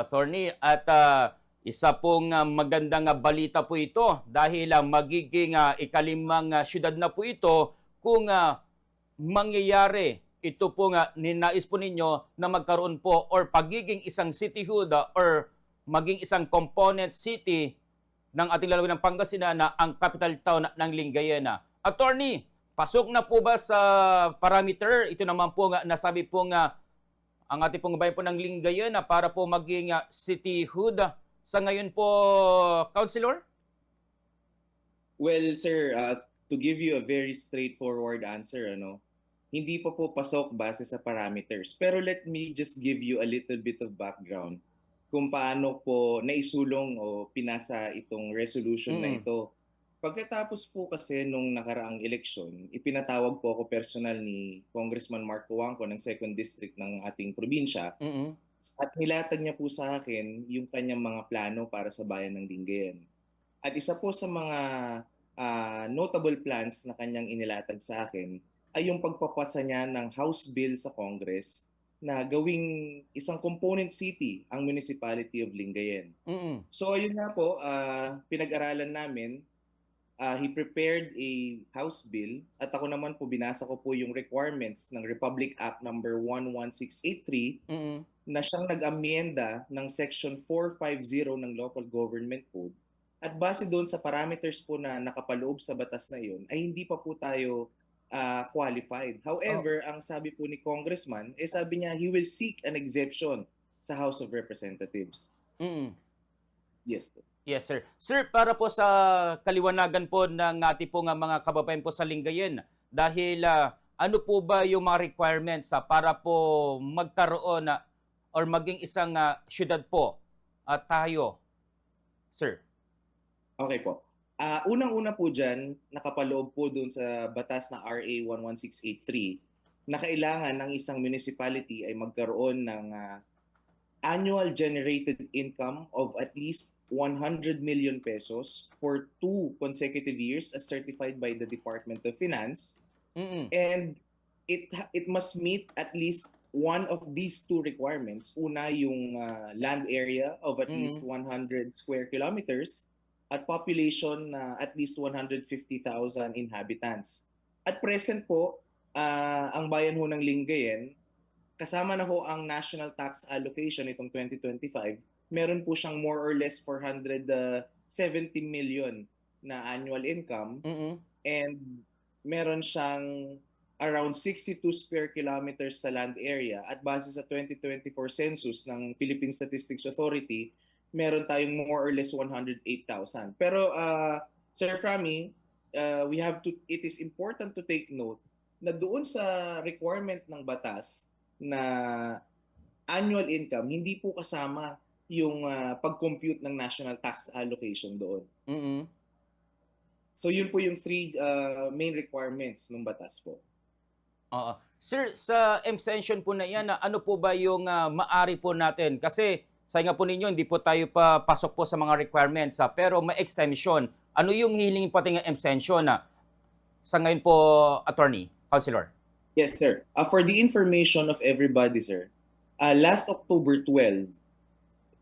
attorney. At ah, isa pong ah, magandang ah, balita po ito dahil ah, magiging ah, ikalimang ah, syudad na po ito kung ah, mangyayari ito po nga ninais po ninyo na magkaroon po or pagiging isang cityhood ah, or maging isang component city ng ating lalawin ng Pangasinan na ang capital town ng Lingayen. Attorney, pasok na po ba sa parameter? Ito naman po nga nasabi po nga ang ating pong bayan po ng Lingayen na para po maging ah, cityhood. Sa ngayon po, Councilor? Well, sir, uh, to give you a very straightforward answer, ano, hindi pa po pasok base sa parameters. Pero let me just give you a little bit of background kung paano po naisulong o pinasa itong resolution na Mm. ito. Pagkatapos po kasi nung nakaraang eleksyon, ipinatawag po ako personal ni Congressman Mark Cuangco ng 2nd District ng ating probinsya mm at nilatag niya po sa akin yung kanyang mga plano para sa bayan ng Lingayen. At isa po sa mga ah, notable plans na kanyang inilatag sa akin ay yung pagpapasa niya ng House Bill sa Congress na gawing isang component city ang Municipality of Lingayen. mm So ayun nga po, ah, pinag-aralan namin. Ah, he prepared a House Bill at ako naman po binasa ko po yung requirements ng Republic Act number 11683 mm na siyang nag-amyenda ng Section 450 ng Local Government Code. At base doon sa parameters po na nakapaloob sa batas na iyon, ay hindi pa po tayo ah, qualified. However, ang sabi po ni Congressman, eh sabi niya he will seek an exemption sa House of Representatives. mm Yes po. Yes, sir. Sir, para po sa kaliwanagan po ng ating po nga mga kababayan po sa Lingayen, dahil ah, ano po ba yung mga requirements ah, para po magkaroon na or maging isang ah, syudad po at tayo? Sir. Okay po. Ah, unang-una po dyan, nakapaloob po doon sa batas na RA 11683 na kailangan ng isang municipality ay magkaroon ng ah, annual generated income of at least 100 million pesos for two consecutive years as certified by the Department of Finance Mm-mm. and it it must meet at least one of these two requirements. Una yung ah, land area of at Mhm. least 100 square kilometers at population na at least 150,000 inhabitants. At present po, ah, ang bayan ho ng Lingayen, kasama na ho ang national tax allocation itong 2025, meron po siyang more or less 470 million na annual income Mm-mm. and meron siyang around 62 square kilometers sa land area at base sa 2024 census ng Philippine Statistics Authority, meron tayong more or less 108,000. Pero uh, Sir Frami, uh, we have to it is important to take note na doon sa requirement ng batas na annual income hindi po kasama yung uh, pag-compute ng national tax allocation doon. Mm-mm. So yun po yung three uh, main requirements ng batas po. Oo. Sir, sa extension po na yan, ano po ba yung ah, maari po natin? Kasi sa nga po ninyo, hindi po tayo pa pasok po sa mga requirements, ah, pero may exemption. Ano yung hilingin pati ng extension na sa ngayon po, attorney, councilor? Yes, sir. Uh, for the information of everybody, sir, uh, last October 12,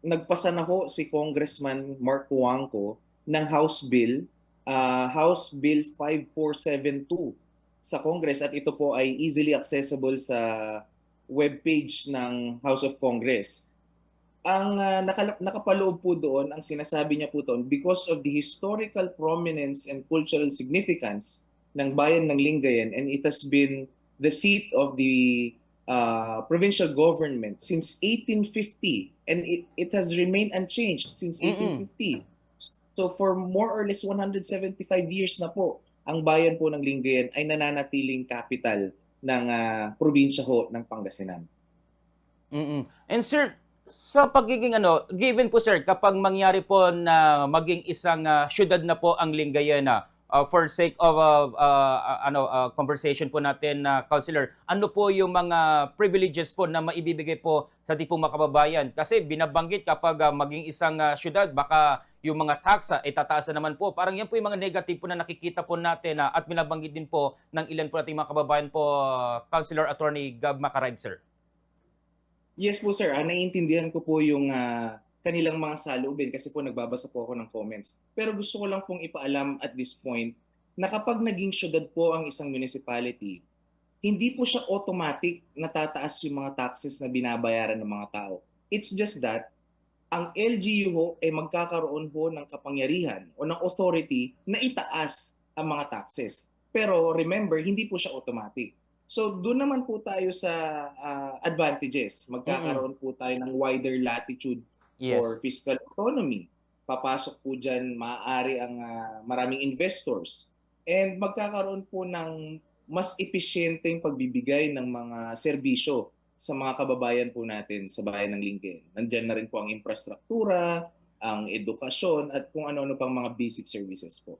nagpasa na ho si Congressman Mark Cuangco ng House Bill, uh, House Bill 5472 sa Congress at ito po ay easily accessible sa webpage ng House of Congress. Ang uh, nakala- nakapaloob po doon, ang sinasabi niya po doon, because of the historical prominence and cultural significance ng bayan ng Lingayen and it has been the seat of the uh, provincial government since 1850 and it, it has remained unchanged since Mm-mm. 1850. So for more or less 175 years na po, ang bayan po ng Lingayen ay nananatiling capital ng uh, probinsya ho ng Pangasinan. mm And sir, sa pagiging ano, given po sir, kapag mangyari po na maging isang ah, syudad na po ang Lingayen na for sake of ah, ah, ano ah, conversation po natin na councilor, ano po yung mga privileges po na maibibigay po sa tipong mga kababayan? Kasi binabanggit kapag ah, maging isang ah, syudad, baka yung mga taxa ay tataas na naman po. Parang yan po yung mga negative po na nakikita po natin ah, at binabanggit din po ng ilan po nating mga kababayan po, ah, Councilor Attorney Gab Macaride, sir. Yes po sir, ah, naiintindihan ko po yung ah, kanilang mga saloobin kasi po nagbabasa po ako ng comments. Pero gusto ko lang pong ipaalam at this point na kapag naging syudad po ang isang municipality, hindi po siya automatic natataas yung mga taxes na binabayaran ng mga tao. It's just that ang LGU ho ay magkakaroon ho ng kapangyarihan o ng authority na itaas ang mga taxes. Pero remember, hindi po siya automatic. So doon naman po tayo sa ah, advantages. Magkakaroon po tayo ng wider latitude Yes. for fiscal autonomy. Papasok po dyan, maaari ang ah, maraming investors. And magkakaroon po ng mas epesyenteng pagbibigay ng mga serbisyo sa mga kababayan po natin sa bayan ng Lincoln. Nandyan na rin po ang infrastruktura, ang edukasyon, at kung ano-ano pang mga basic services po.